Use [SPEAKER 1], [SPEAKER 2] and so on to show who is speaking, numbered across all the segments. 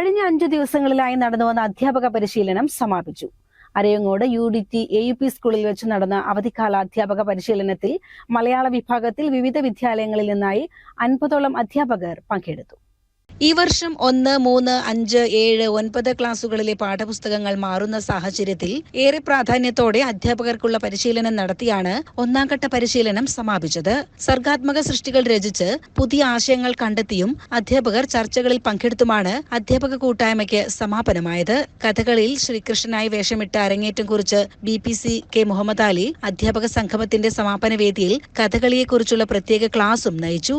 [SPEAKER 1] കഴിഞ്ഞ അഞ്ചു ദിവസങ്ങളിലായി നടന്നു വന്ന അധ്യാപക പരിശീലനം സമാപിച്ചു. Arayangode U D T A U P സ്കൂളിൽ വെച്ച് നടന്ന അവധിക്കാല അധ്യാപക പരിശീലനത്തിൽ മലയാള വിഭാഗത്തിൽ വിവിധ വിദ്യാലയങ്ങളിൽ നിന്നായി അൻപതോളം അധ്യാപകർ പങ്കെടുത്തു. ഈ വർഷം ഒന്ന് മൂന്ന് അഞ്ച് ഏഴ് ഒൻപത് ക്ലാസുകളിലെ പാഠപുസ്തകങ്ങൾ മാറുന്ന സാഹചര്യത്തിൽ ഏറെ പ്രാധാന്യത്തോടെ അധ്യാപകർക്കുള്ള പരിശീലനം നടത്തിയാണ് ഒന്നാം ഘട്ട പരിശീലനം സമാപിച്ചത്. സർഗാത്മക സൃഷ്ടികൾ രചിച്ച് പുതിയ ആശയങ്ങൾ കണ്ടെത്തിയും അധ്യാപകർ ചർച്ചകളിൽ പങ്കെടുത്തുമാണ് അധ്യാപക കൂട്ടായ്മയ്ക്ക് സമാപനമായത്. കഥകളിൽ ശ്രീകൃഷ്ണനായി വേഷമിട്ട് അരങ്ങേറ്റം കുറിച്ച് B P C K Muhammad Ali അധ്യാപക സംഗമത്തിന്റെ സമാപന വേദിയിൽ കഥകളിയെക്കുറിച്ചുള്ള പ്രത്യേക ക്ലാസും നയിച്ചു.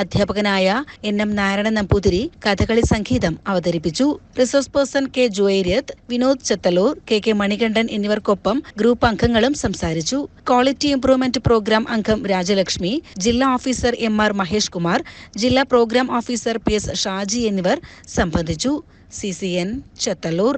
[SPEAKER 1] അധ്യാപകനായ എൻ എം നാരായണ നമ്പൂതിരി കഥകളി സംഗീതം അവതരിപ്പിച്ചു. Resource person K Juveriyath Vinod Chathalur K K Manikandan എന്നിവർക്കൊപ്പം ഗ്രൂപ്പ് അംഗങ്ങളും സംസാരിച്ചു. ക്വാളിറ്റി ഇംപ്രൂവ്മെന്റ് പ്രോഗ്രാം അംഗം രാജലക്ഷ്മി ജില്ലാ officer M R Mahesh Kumar ജില്ലാ programme officer P S Shaji എന്നിവർ സംബന്ധിച്ചു. C C N Chethallur